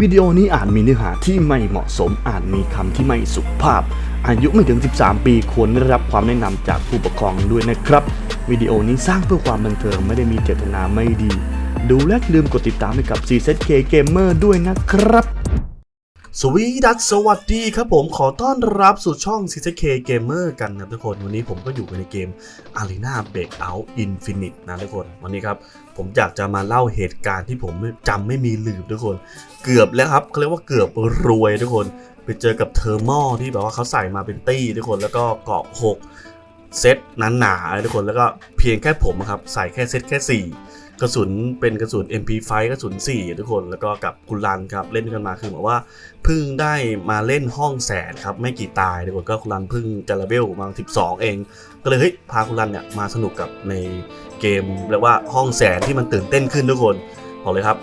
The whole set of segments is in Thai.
วิดีโอนี้อาจมีเนื้อหาที่ไม่เหมาะสมอาจมีคำที่ไม่สุภาพ อายุไม่ถึง 13 ปีควรได้รับความแนะนำจากผู้ปกครองด้วยนะครับ วิดีโอนี้สร้างเพื่อความบันเทิงไม่ได้มีเจตนาไม่ดี ดูและลืมกดติดตามให้กับ CZK Gamer ด้วยนะครับ สวีดัสสวัสดีครับผมขอต้อนรับสู่ช่อง CCK Gamer กันนะทุกคน วันนี้ผมก็อยู่ในเกม Arena Breakout Infinite นะทุกคน วันนี้ครับ ผมอยากจะมาเล่าเหตุการณ์ที่ผมจำไม่มีลืมทุกคน เกือบแล้วครับเขาเรียกว่าเกือบรวยทุกคน ไปเจอกับเทอร์มอที่แบบว่าเขาใส่มาเป็นตี้ทุกคนแล้วก็เกาะ6เซตหนาๆทุกคนแล้วก็เพียงแค่ผมครับใส่แค่เซตแค่ 4 กระสุนเป็นกระสุน MP5 กระสุน 4 ทุกคนแล้วก็กับคุณรันครับเล่นกันมาคือแบบว่าเพิ่งได้มาเล่นห้องแสนครับไม่กี่ตายทุกคนก็คุณรันเพิ่งจะเลเวลมา 12 เอง ก็เลยเฮ้ยพาคุณรันเนี่ยมาสนุกกับในเกมเรียกว่าห้องแสนที่มันตื่นเต้นขึ้นทุกคนบอกเลยครับ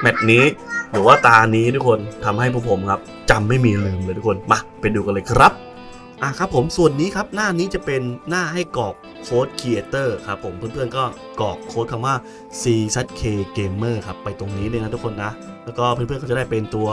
แมตช์นี้หรือว่าตานี้ทุกคนทำให้พวกผมครับจำไม่มีลืมเลยทุกคนมาไปดูกันเลยครับ อะครับผมส่วนนี้ครับหน้านี้จะเป็นหน้าให้กรอกโค้ด Creator ครับผมเพื่อนๆก็กรอกโค้ดคำว่า c z k Gamer ครับไปตรงนี้เลยนะทุกคนนะ แล้วก็เพื่อนๆก็จะได้เป็นตัว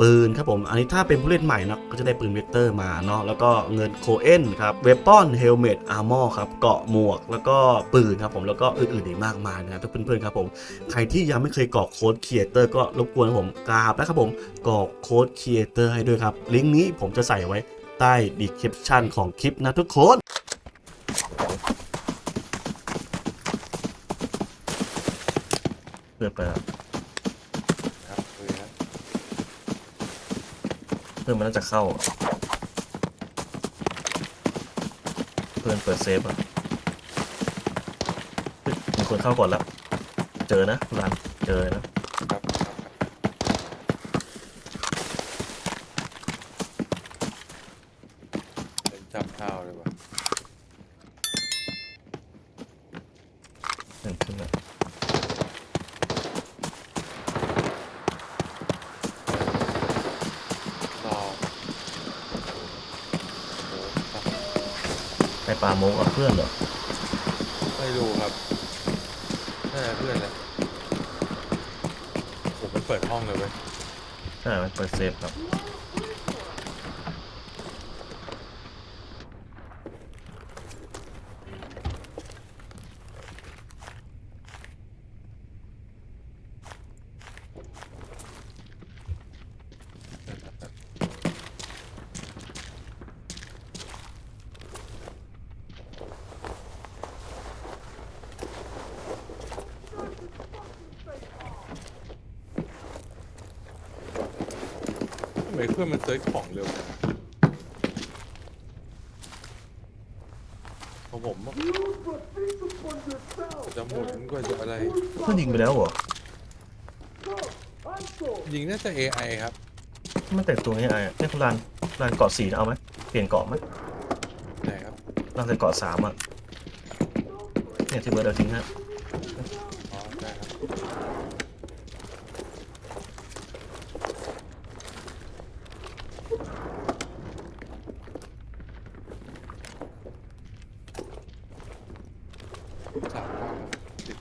ปืนครับผม อันนี้ถ้าเป็นผู้เล่นใหม่นะก็จะได้ปืนเวกเตอร์มาเนาะ แล้วก็เงินโคเอนครับ เวปอน เฮลเมตอาร์มอร์ครับ เกาะหมวก แล้วก็ปืนครับผม แล้วก็อื่นๆอีกมากมายนะครับเพื่อนๆครับผม ใครที่ยังไม่เคยกรอกโค้ดครีเอเตอร์ก็รบกวนผมกราบนะครับผม กรอกโค้ดครีเอเตอร์ให้ด้วยครับ ลิงก์นี้ผมจะใส่ไว้ ใต้ดีคริปชันของคลิปนะทุกคนเพื่อนไปแล้วครับคุยครับเพื่อนมันน่าจะเข้าเพื่อนเปิดเซฟอะเฮ้ยมีคนเข้าก่อนแล้ว เจอนะรันเจอนะ ครับเป็นจำเท้าเลยว่ะ หนึ่งขึ้นแล้ว รอโอ้ครับ ไปปลาโมกกับเพื่อนเหรอไม่รู้ครับน่าจะเพื่อนแหละผมมันเปิดห้องเลยเว้ยใช่มันเปิดเซฟครับ ไมเพื่อนมันเซิร์ชของเร็วจังของผมอะจะหมุนกว่าจะอะไร เพื่อนยิงไปแล้วเหรอยิงน่าจะ AI ครับมันแต่งตัวง่ายอะเนี่ยคุณรันรันเกาะสี่นะเอาไหมเปลี่ยนเกาะไหมไหนครับรันใส่เกาะสามอะเนี่ยที่เบิร์ดเอาทิ้งฮะ อ๋อได้ครับ สามเก้าสิบ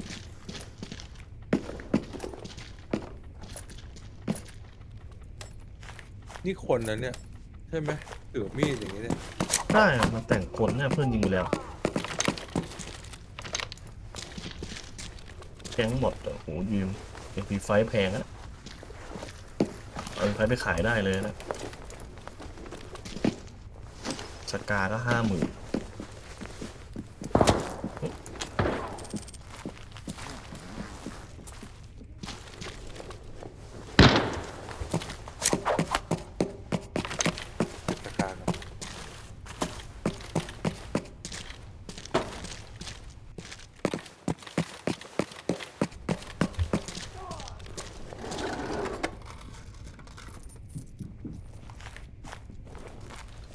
นี่คนนะเนี่ย ใช่ไหมถือมีดอย่างนี้เนี่ยได้อะมันแต่งคนเนี่ยเพื่อนยิงไปแล้ว แก๊งหมดอะโหยืมเอ็มพีไฟแพงอะเอาไฟไปขายได้เลยนะสกาก็ห้าหมื่น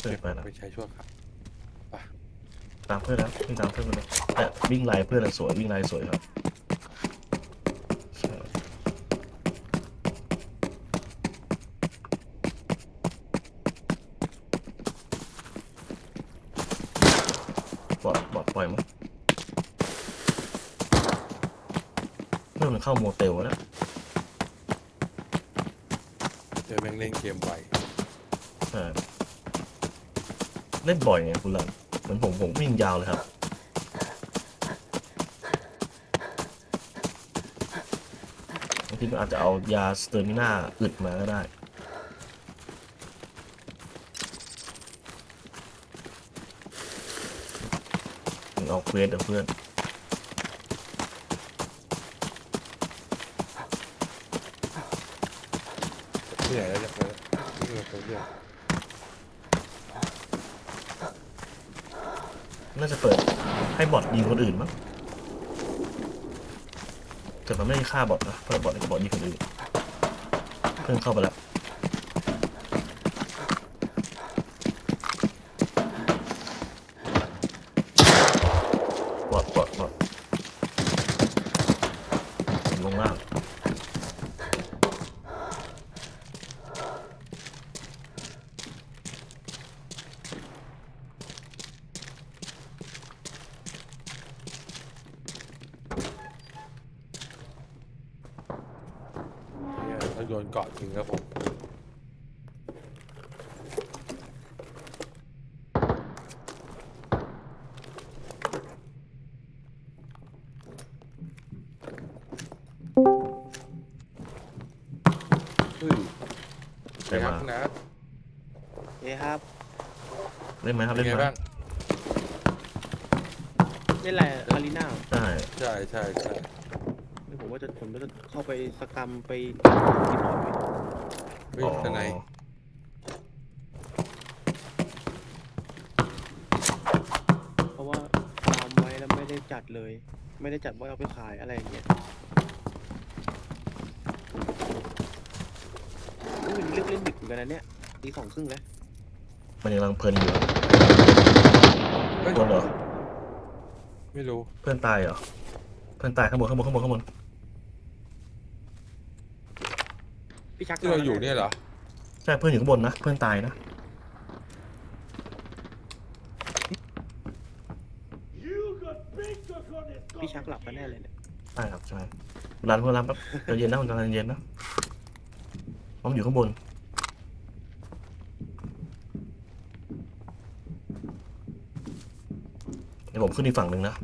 เพื่อนไปแล้วไปใช้ชั่วครับตามเพื่อนแล้ววิ่งตามเพื่อนมาเลยแต่วิ่งไล่เพื่อนอะสวยวิ่งไล่สวยครับใช่บอดบอดปล่อยมั้งเพื่อนมันเข้าโมเตลแล้วเจอแม่งเล่นเกมไวเออ เล่นบ่อยไงคุณหลังเหมือนผมผมวิ่งยาวเลยครับ บางทีมันอาจจะเอายาสเตอร์มิน่าอึดมาก็ได้เอาเควสเดี๋ยวเพื่อนเหนื่อยแล้วจะไปวิ่งมาไปเรื่อย น่าจะเปิดให้บอทยิงคนอื่นมั้งแต่มันไม่ได้ฆ่าบอทนะเปิดบอทให้บอทยิงคนอื่น เพิ่งเข้าไปแล้วบอทบอทบอทลงล่าง เนี่ยถ้า โยนเกาะจริงครับผมเฮ้ยใครเป็นไงครัมาบคุณนัทเอ้ครับเล่นไหมครับเป็เล่นนไงไหมบ้างเล่นอะไรอารีนาใช่ใช่ใช่ใช่ผม ว่าจะผมจะเข้าไปสกรรมไปที่บอร์ดไปเฮ้ยทนายเพราะว่าฟาร์มไว้แล้วไม่ได้จัดเลย ไม่ได้จัดไว้เอาไปขายอะไรอย่างเงี้ยอุ๊ยวันนี้เลือกเล่นดึกเหมือนกันนะเนี่ยตีสองครึ่งแล้วมันยังกำลังเพลินอยู่เฮ้ยตัวเหรอ ไม่รู้ เพื่อนตายเหรอ เพื่อนตายข้างบนข้างบนข้างบนข้างบน พี่ชักที่เราอยู่เนี่ยเหรอ ใช่เพื่อนอยู่ข้างบนนะเพื่อนตายนะพี่ชักหลับกันแน่เลยเนี่ยใช่ครับใช่รันเพื่อนรันแป๊บเดี๋ยวเย็นนะมันกำลังเย็นนะผมอยู่ข้างบนเดี๋ยวผมขึ้นอีกฝั่งหนึ่งนะ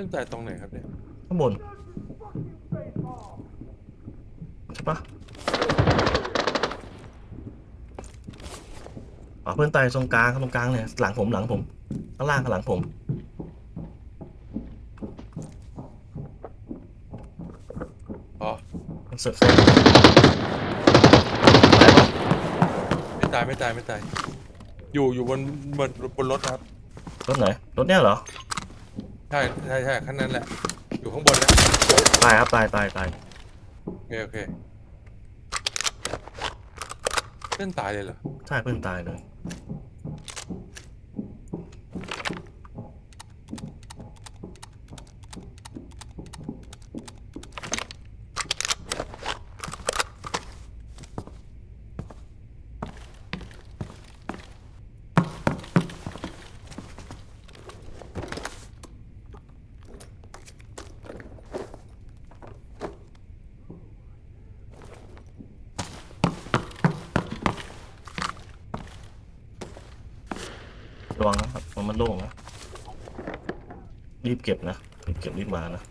ตั้งแต่ตรงไหนครับเนี่ย ข้างบนใช่ปะอ๋อเพื่อนตายตรงกลางครับตรงกลางเนี่ยหลังผมหลังผมข้างล่างข้างหลังผม อ๋อเสิร์ฟไม่ตายไม่ตายไม่ตาย อยู่อยู่บนบนบนรถครับรถไหนรถเนี่ยเหรอ ใช่ใช่ใช่ขั้นนั้นแหละ อยู่ข้างบนนะตายครับตายตายตายโอเคโอเคเส้นตายเลยเหรอใช่เพื่อนตายเลย วังนะครับมันมันโล่งนะรีบเก็บนะรีบเก็บรีบมานะ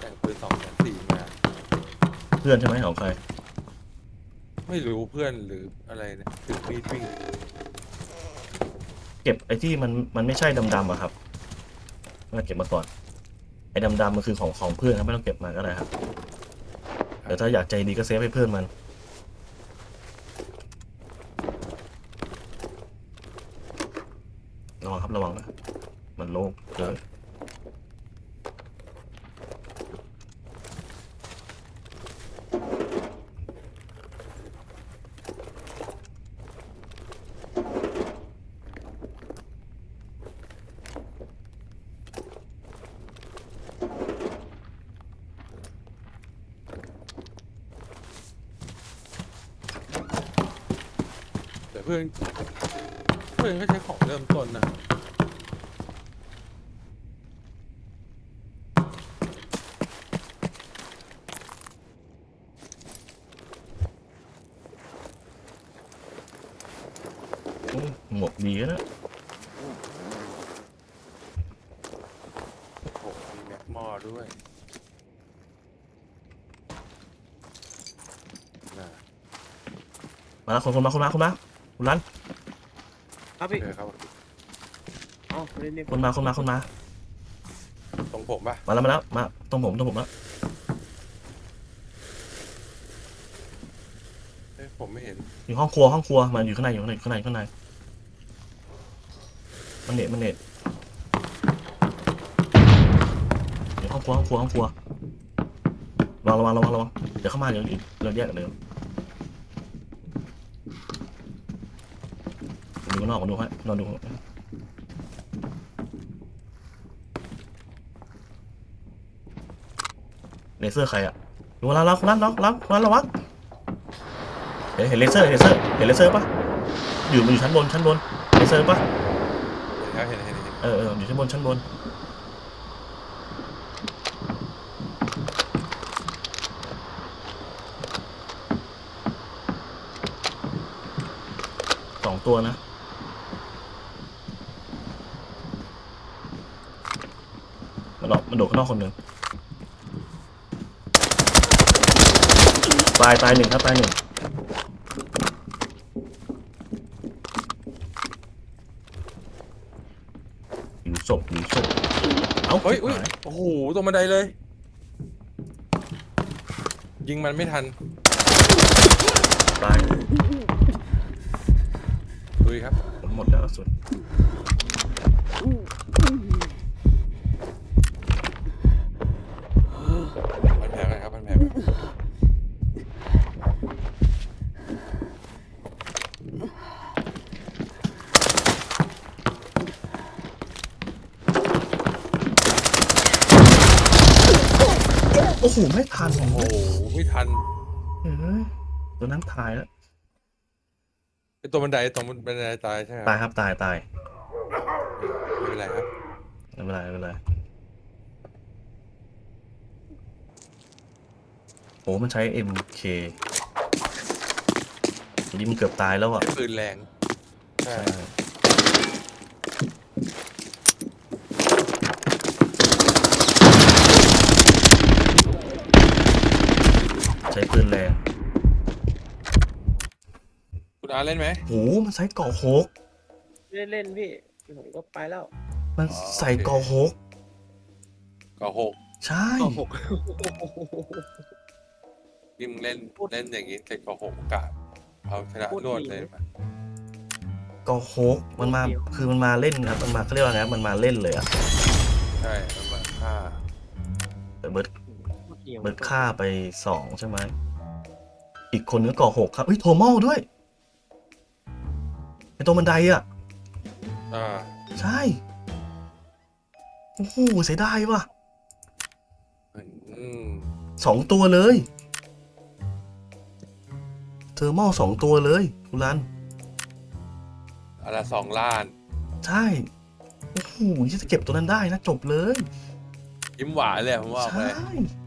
แต่งปืนสองแสนสี่มา เพื่อนใช่ไหมของใครไม่รู้เพื่อนหรืออะไรเนี่ยถึงมีดวิ่งเก็บไอ้ที่มันมันไม่ใช่ดำๆอะครับมาเก็บมาก่อน ไอ้ดำๆมันคือของของเพื่อนครับไม่ต้องเก็บมาก็ได้ครับแต่ถ้าอยากใจดีก็เซฟให้เพื่อนมัน ระวังครับระวังนะ มันโล่งเกิน พื่อนเพื่อนก็ใช้ของเริ่มต้นนะโอ้หมวกดีนะ โอ้โหมีแม็กมอร์ด้วยน่ะมาแล้วคนคนมาคนมาคนมา คุณรันครับโอพี่เคครับเอ้าเล่นเนี่ยคนมาคนมาคนมา ตรงผมปะมาแล้วมาแล้วมาตรงผมตรงผมแล้วเอ้ยผมไม่เห็นอยู่ห้องครัวห้องครัวมาอยู่ข้างในอยู่ข้างในอยู่ข้างในอยู่ข้างในมันเน็ตมันเน็ตอยู่ห้องครัวห้องครัวห้องครัวระวังระวังระวังระวังเดี๋ยวเข้ามาเดี๋ยวอีกเราแยกกันเดี๋ยว ข้างนอกดูให้นอนดูเลเซอร์ใครอะดูแล้วแล้วแล้วแล้วแล้วแล้วระวังเห็นเห็นเลเซอร์เห็นเลเซอร์เห็นเลเซอร์ปะอยู่มันอยู่ชั้นบนชั้นบนเลเซอร์ปะเห็นครับเห็นเห็นเห็นเออเอออยู่ชั้นบนชั้นบนสองตัวนะ มันออกมันโดดข้างนอกคนหนึ่งตายตายหนึ่งครับตายหนึ่งอยู่ศพอยู่ศพเอ้าเฮ้ยอุ้ยหายโอ้โหตรงบันไดเลย ยิงมันไม่ทันตายลุยครับผมหมดแล้วกระสุด พันแผลกันครับพันแผลกัน โอ้โห ไม่ทันโอ้โหไม่ทันเฮ้ยตัวนั้นตายแล้วไอตัวบันไดตรงบันไดตายใช่ไหมตายครับตายตายไม่เป็นไรครับไม่เป็นไรไม่เป็นไรโอ้มันใช้ MK ทีนี้มันเกือบตายแล้วอะใช้ปืนแรง ใช่ ใช่ใช้ปืนแรงคุณอาร์เล่นไหมโหมันใช้เกาะโฮกเล่นเล่นพี่ผมก็ไปแล้วมันใส่เกาะโฮกก็หกใช่ก็หกยิ่งเล่นเล่นอย่างนี้เสร็จก็หกโอกาสเอาชนะรวดเลยมาเกาะโฮกมันมาคือมันมาเล่นครับมันมาเขาเรียกว่าไงครับมันมาเล่นเลยอะใช่ เกี่ยวเบิร์ดฆ่าไปสองใช่ไหม อีกคนนึงก่อหกครับเฮ้ยโทมอลด้วยไอตรงบันไดอะอ่าใช่ โอ้โหเสียดายว่ะอืมสองตัวเลย เทอร์มอลสองตัวเลยคุณรันอันละสองล้าน ใช่ โอ้โหจะเก็บตัวนั้นได้นะ จบเลย ยิ้มหวานเลยผมบอกใช่เลยอิ๊ว